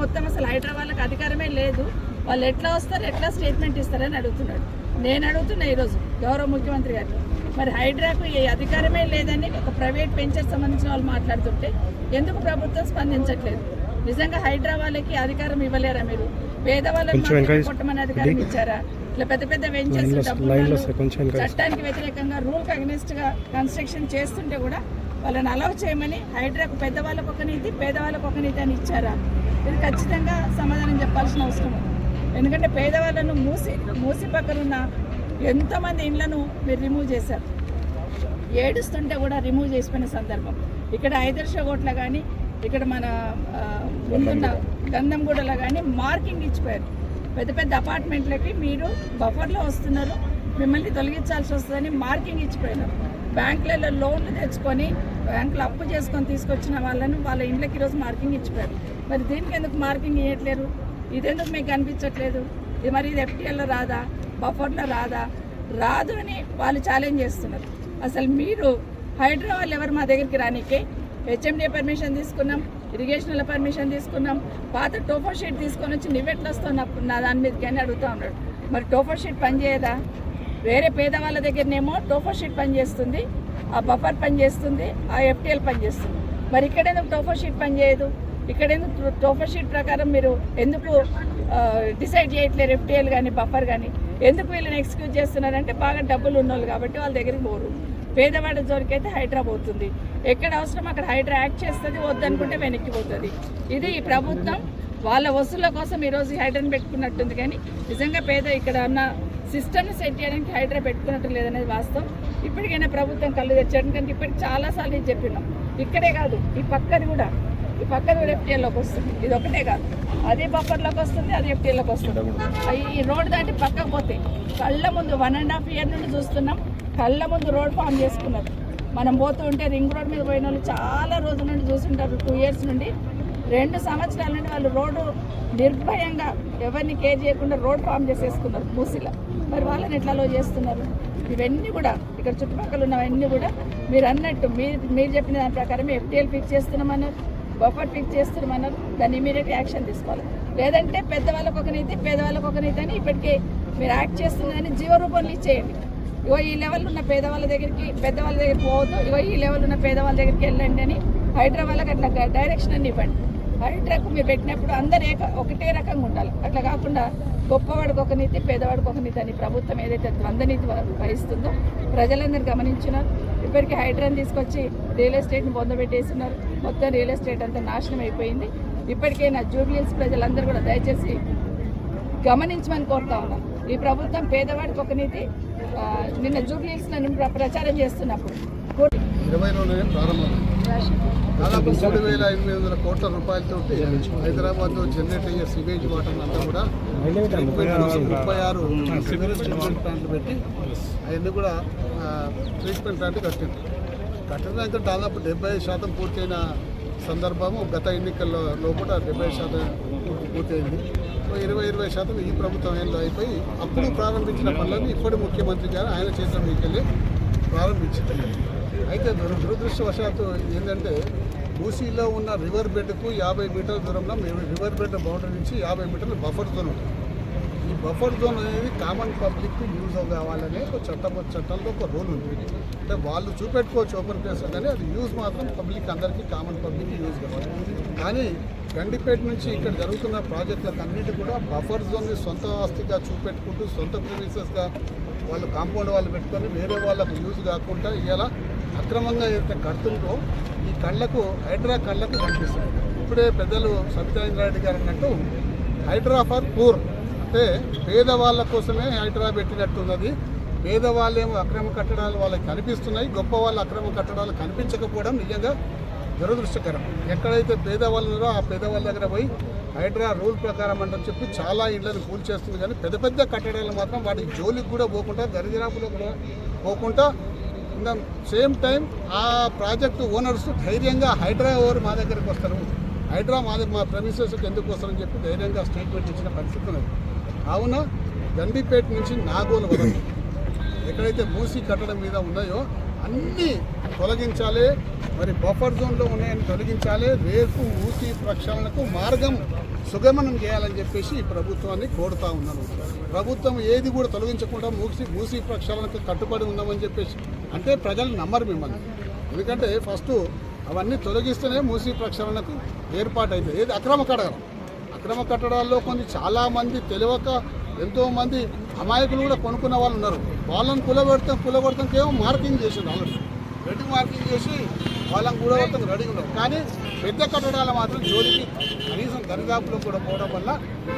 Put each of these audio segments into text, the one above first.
మొత్తం అసలు హైదరాబాద్కి అధికారమే లేదు. వాళ్ళు ఎట్లా వస్తారు ఎట్లా స్టేట్మెంట్ ఇస్తారని అడుగుతున్నాడు. నేను అడుగుతున్నా ఈరోజు గౌరవ ముఖ్యమంత్రి గారు మరి హైడ్రాకు ఏ అధికారమే లేదని ఒక ప్రైవేట్ వెంచర్ సంబంధించిన వాళ్ళు మాట్లాడుతుంటే ఎందుకు ప్రభుత్వం స్పందించట్లేదు? నిజంగా హైదరాబాద్కి అధికారం ఇవ్వలేరా మీరు? పేదవాళ్ళకి కొట్టమని అధికారం ఇచ్చారా? ఇట్లా పెద్ద పెద్ద వెంచర్స్ చట్టానికి వ్యతిరేకంగా రూల్ అగ్నెస్ట్గా కన్స్ట్రక్షన్ చేస్తుంటే కూడా వాళ్ళని అలౌ చేయమని హైడ్రాకు పెద్దవాళ్ళకు ఒక నీతి పేదవాళ్ళకు ఒక నీతి అని ఇచ్చారా? ఇది ఖచ్చితంగా సమాధానం చెప్పాల్సిన అవసరం ఉంది. ఎందుకంటే పేదవాళ్ళను మూసి మూసి పక్కన ఉన్న ఎంతోమంది ఇండ్లను మీరు రిమూవ్ చేశారు. ఏడుస్తుంటే కూడా రిమూవ్ చేసిపోయిన సందర్భం. ఇక్కడ ఐదర్శ కోట్ల కానీ ఇక్కడ మన ముందున్న గంధంగూడలో కానీ మార్కింగ్ ఇచ్చిపోయారు. పెద్ద పెద్ద అపార్ట్మెంట్లకి మీరు బఫర్లో వస్తున్నారు. మిమ్మల్ని తొలగించాల్సి వస్తుందని మార్కింగ్ ఇచ్చిపోయినారు. బ్యాంకులలో లోన్లు తెచ్చుకొని బ్యాంకులో అప్పు చేసుకొని తీసుకొచ్చిన వాళ్ళను వాళ్ళ ఇండ్లకి ఈరోజు మార్కింగ్ ఇచ్చిపోయారు. మరి దీనికి ఎందుకు మార్కింగ్ ఇవ్వట్లేరు ఇదెందుకు మీకు కనిపించట్లేదు? ఇది మరి ఇది ఎఫ్టీఎల్లో రాదా? బఫర్లో రాదా? రాదు అని వాళ్ళు ఛాలెంజ్ చేస్తున్నారు. అసలు మీరు హైదరాబాద్ ఎవరు మా దగ్గరికి రానికే? హెచ్ఎండీ పర్మిషన్ తీసుకున్నాం ఇరిగేషన్ల పర్మిషన్ తీసుకున్నాం పాత టోఫో షీట్ తీసుకొని వచ్చి నువ్వెట్లా వస్తావు నా- నా దాని మీద కానీ అడుగుతా ఉన్నాడు. మరి టోఫో షీట్ పనిచేయదా వేరే పేదవాళ్ళ దగ్గరనేమో టోఫో షీట్ పనిచేస్తుంది ఆ బఫర్ పనిచేస్తుంది ఆ ఎఫ్టీఎల్ పనిచేస్తుంది. మరి ఇక్కడ ఎందుకు టోఫో షీట్ పనిచేయదు? ఇక్కడ ఎందుకు టోఫో షీట్ ప్రకారం మీరు ఎందుకు డిసైడ్ చేయట్లేరు ఎఫ్టీఎల్ కానీ బఫర్ కానీ ఎందుకు వీళ్ళని ఎక్స్క్యూజ్ చేస్తున్నారంటే బాగా డబ్బులు ఉన్నోళ్ళు కాబట్టి వాళ్ళ దగ్గరికి పోరు. పేదవాడి జోలికైతే హైడ్రా పోతుంది. ఎక్కడ అవసరం అక్కడ హైడ్రా యాక్ట్ చేస్తుంది వద్దనుకుంటే వెనక్కి పోతుంది. ఇది ఈ ప్రభుత్వం. వాళ్ళ వసూళ్ళ కోసం ఈరోజు హైడ్రాని పెట్టుకున్నట్టుంది కానీ నిజంగా పేద ఇక్కడ ఉన్న సిస్టమ్ని సెట్ చేయడానికి హైడ్రా పెట్టుకున్నట్టు లేదనేది వాస్తవం. ఇప్పటికైనా ప్రభుత్వం కళ్ళు తెచ్చాడు ఎందుకంటే ఇప్పటికి చాలాసార్లు నేను చెప్పినాం. ఇక్కడే కాదు ఈ పక్కది కూడా. ఈ పక్కది కూడా ఎఫ్టీఎల్లోకి వస్తుంది. ఇది ఒకటే కాదు. అదే బఫర్లోకి వస్తుంది అది ఎఫ్టీఎల్లోకి వస్తుంది. ఈ రోడ్ దాటి పక్కకు పోతే కళ్ళ ముందు వన్ అండ్ హాఫ్ ఇయర్ నుండి చూస్తున్నాం. కళ్ళ ముందు రోడ్ ఫామ్ చేసుకున్నారు. మనం పోతూ ఉంటే రింగ్ రోడ్ మీద పోయిన వాళ్ళు చాలా రోజుల నుండి చూస్తుంటారు టూ ఇయర్స్ నుండి. రెండు సంవత్సరాల నుండి వాళ్ళు రోడ్డు నిర్భయంగా ఎవరిని కేర్ చేయకుండా రోడ్ ఫామ్ చేసేసుకున్నారు మూసిలా. మరి వాళ్ళని ఎట్లాలో చేస్తున్నారు? ఇవన్నీ కూడా ఇక్కడ చుట్టుపక్కల ఉన్నవన్నీ కూడా మీరు అన్నట్టు మీరు మీరు చెప్పిన దాని ప్రకారం ఎఫ్టీఎల్ ఫిక్స్ చేస్తున్నామన్నారు బఫర్ ఫిక్స్ చేస్తున్నామన్నారు దాన్ని ఇమీడియట్ యాక్షన్ తీసుకోవాలి. లేదంటే పెద్దవాళ్ళకు ఒక నీతి పేదవాళ్ళకు ఒక నీతి అని ఇప్పటికే మీరు యాక్ట్ చేస్తున్నదని జీవరూపంలో ఇచ్చేయండి. ఇగో ఈ లెవెల్ ఉన్న పేదవాళ్ళ దగ్గరికి పెద్దవాళ్ళ దగ్గరికి పోవద్దు ఇగో ఈ లెవెల్ ఉన్న పేదవాళ్ళ దగ్గరికి వెళ్ళండి అని హైదరాబాద్కి అట్లా డైరెక్షన్ అని ఇవ్వండి. హైడ్రాకు మీరు పెట్టినప్పుడు అందరు ఏక ఒకటే రకంగా ఉండాలి. అట్లా కాకుండా గొప్పవాడికి ఒక నీతి పేదవాడికి ఒక నీతి అని ప్రభుత్వం ఏదైతే ద్వంద్వ వ- వహిస్తుందో ప్రజలందరూ గమనించినారు. ఇప్పటికీ హైడ్రాన్ తీసుకొచ్చి రియల్ ఎస్టేట్ని పొందబెట్టేస్తున్నారు మొత్తం రియల్ ఎస్టేట్ అంతా నాశనం అయిపోయింది. ఇప్పటికైనా జూబ్లీస్ ప్రజలందరూ కూడా దయచేసి గమనించమని కోరుతా ఉన్నారు ఈ ప్రభుత్వం పేదవాడికి ఒక నీతి నిన్న జూబ్లీహిల్స్ ప్రచారం చేస్తున్నప్పుడు ఇరవైలోనే ప్రారంభమైంది దాదాపు మూడు వేల ఎనిమిది వందల కోట్ల రూపాయలతో హైదరాబాద్లో జనరేట్ అయ్యే సివేజ్ వాటర్ అంతా కూడా ముప్పై ఆరు సివరేజ్ ట్రీట్మెంట్ ప్లాంట్లు పెట్టి అవన్నీ కూడా ట్రీట్మెంట్ ప్లాంట్ కట్టింది కట్టడానికి దాదాపు డెబ్బై శాతం పూర్తయిన సందర్భము గత ఎన్నికల్లో లోపల డెబ్బై శాతం పూర్తయింది. ఇరవై ఇరవై శాతం ఈ ప్రభుత్వం ఏళ్ళు అయిపోయి అప్పుడు ప్రారంభించిన పనులను ఇప్పటి ముఖ్యమంత్రి గారు ఆయన చేసిన మీకెళ్ళి ప్రారంభించారు అయితే దురదృష్టవశాత్తు ఏంటంటే మూసీలో ఉన్న రివర్ బెడ్కు యాభై మీటర్ల దూరంలో మేము రివర్ బెడ్ బౌండరీ నుంచి యాభై మీటర్ల బఫర్ జోన్ ఉంటుంది. ఈ బఫర్ జోన్ అనేది కామన్ పబ్లిక్కి యూజ్ కావాలనే ఒక చట్టం చట్టంలో ఒక రోల్ ఉంది. అంటే వాళ్ళు చూపెట్టుకోవచ్చు ఓపెన్ ప్లేస్ కానీ అది యూజ్ మాత్రం పబ్లిక్ అందరికీ కామన్ పబ్లిక్ యూజ్ కావాలి. కానీ గండిపేట నుంచి ఇక్కడ జరుగుతున్న ప్రాజెక్టులకు అన్నిటి కూడా బఫర్ జోన్ని సొంత ఆస్తిగా చూపెట్టుకుంటూ సొంత ప్రిమిసెస్గా వాళ్ళు కాంపౌండ్ వాళ్ళు పెట్టుకొని వేరే వాళ్ళకు యూజ్ కాకుండా ఇలా అక్రమంగా ఏదైతే కడుతుందో ఈ కళ్ళకు హైడ్రా కళ్ళకు కనిపిస్తుంది. ఇప్పుడే పెద్దలు సత్యనారాయణ గారు అన్నట్టు హైడ్రా ఫర్ పూర్. అంటే పేదవాళ్ళ కోసమే హైడ్రా పెట్టినట్టున్నది. పేదవాళ్ళేమో అక్రమ కట్టడాలు వాళ్ళకి కనిపిస్తున్నాయి. గొప్ప వాళ్ళ అక్రమ కట్టడాలు కనిపించకపోవడం నిజంగా దురదృష్టకరం. ఎక్కడైతే పేదవాళ్ళు ఉన్నారో ఆ పేదవాళ్ళ దగ్గర పోయి హైడ్రా రూల్ ప్రకారం అంటని చెప్పి చాలా ఇళ్ళను కూల్ చేస్తుంది. కానీ పెద్ద పెద్ద కట్టడాలు మాత్రం వాటి జోలికి కూడా పోకుండా దరిద్రాపులో కూడా పోకుండా ఇంకా సేమ్ టైం ఆ ప్రాజెక్టు ఓనర్స్ ధైర్యంగా హైడ్రా ఓవర్ మా దగ్గరికి వస్తారు? హైడ్రా మా మా ప్రమిసెస్కి ఎందుకు వస్తారని చెప్పి ధైర్యంగా స్టేట్మెంట్ ఇచ్చిన పరిస్థితి ఉన్నది. కావున గండిపేట నుంచి నాగోలు వరకు ఎక్కడైతే మూసి కట్టడం మీద ఉన్నాయో అన్నీ తొలగించాలి. మరి బఫర్ జోన్లో ఉన్నాయని తొలగించాలి. రేపు మూసి ప్రక్షాళనకు మార్గం సుగమనం చేయాలని చెప్పేసి ప్రభుత్వాన్ని కోరుతా ఉన్నాను. ప్రభుత్వం ఏది కూడా తొలగించకుండా మూసి మూసి ప్రక్షాళనకు కట్టుబడి ఉందామని చెప్పేసి అంటే ప్రజలు నమ్మరు మిమ్మల్ని. ఎందుకంటే ఫస్ట్ అవన్నీ తొలగిస్తేనే మూసి ప్రక్షాళనకు ఏర్పాటు ఏది? అక్రమ కట్టడం. అక్రమ కట్టడాల్లో కొన్ని చాలామంది తెలియక ఎంతోమంది అమాయకులు కూడా కొనుక్కున్న వాళ్ళు ఉన్నారు. వాళ్ళని కులబెడతాం కులబెడతాం కేవలం మార్కింగ్ చేసింది ఆల్రెడీ. రెడ్ మార్కింగ్ చేసి వాళ్ళని కూడబెడతాం రెడీగా ఉన్నారు కానీ పెద్ద కట్టడాలు మాత్రం జోలికి కనీసం దరిదాపులో కూడా పోవడం వల్ల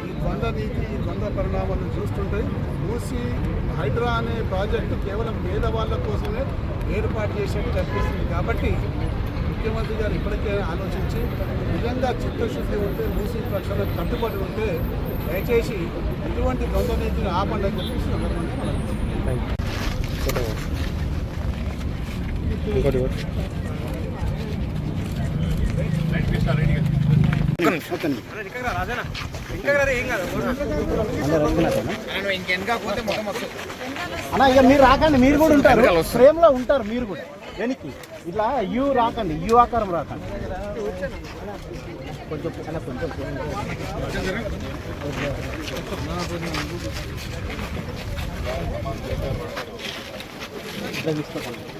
ఈ ద్వంద్వ నీతి ఈ ద్వంద్వ పరిణామాలను చూస్తుంటే మూసి హైడ్రా అనే ప్రాజెక్టు కేవలం పేదవాళ్ళ కోసమే ఏర్పాటు చేసేట్టు కనిపిస్తుంది. కాబట్టి ముఖ్యమంత్రి గారు ఇప్పటికే ఆలోచించి నిజంగా చిత్తశుద్ధి ఉంటే మూసి ప్రక్షాళన కట్టుబడి ఉంటే దయచేసి ఇటువంటి ద్వంద్వ నీతిని ఆపండి అని చెప్పేసి సందర్భంగా మనం అన్న ఇక మీరు రాకండి మీరు కూడా ఉంటారు. ఫ్రేమ్లో ఉంటారు మీరు కూడా. వెనక్కి. ఇట్లా యూ రాకండి యూ ఆకారం రాకండి. కొంచెం కొంచెం ఇట్లా తీసుకోకండి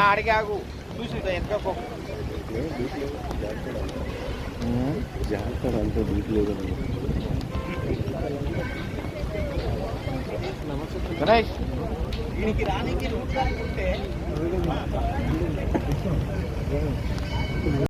నా అడిగాగు చూసి ఎంత జాగ్రత్త అంతా దీంట్లో గణేష్ దీనికి రానికి ఉంటే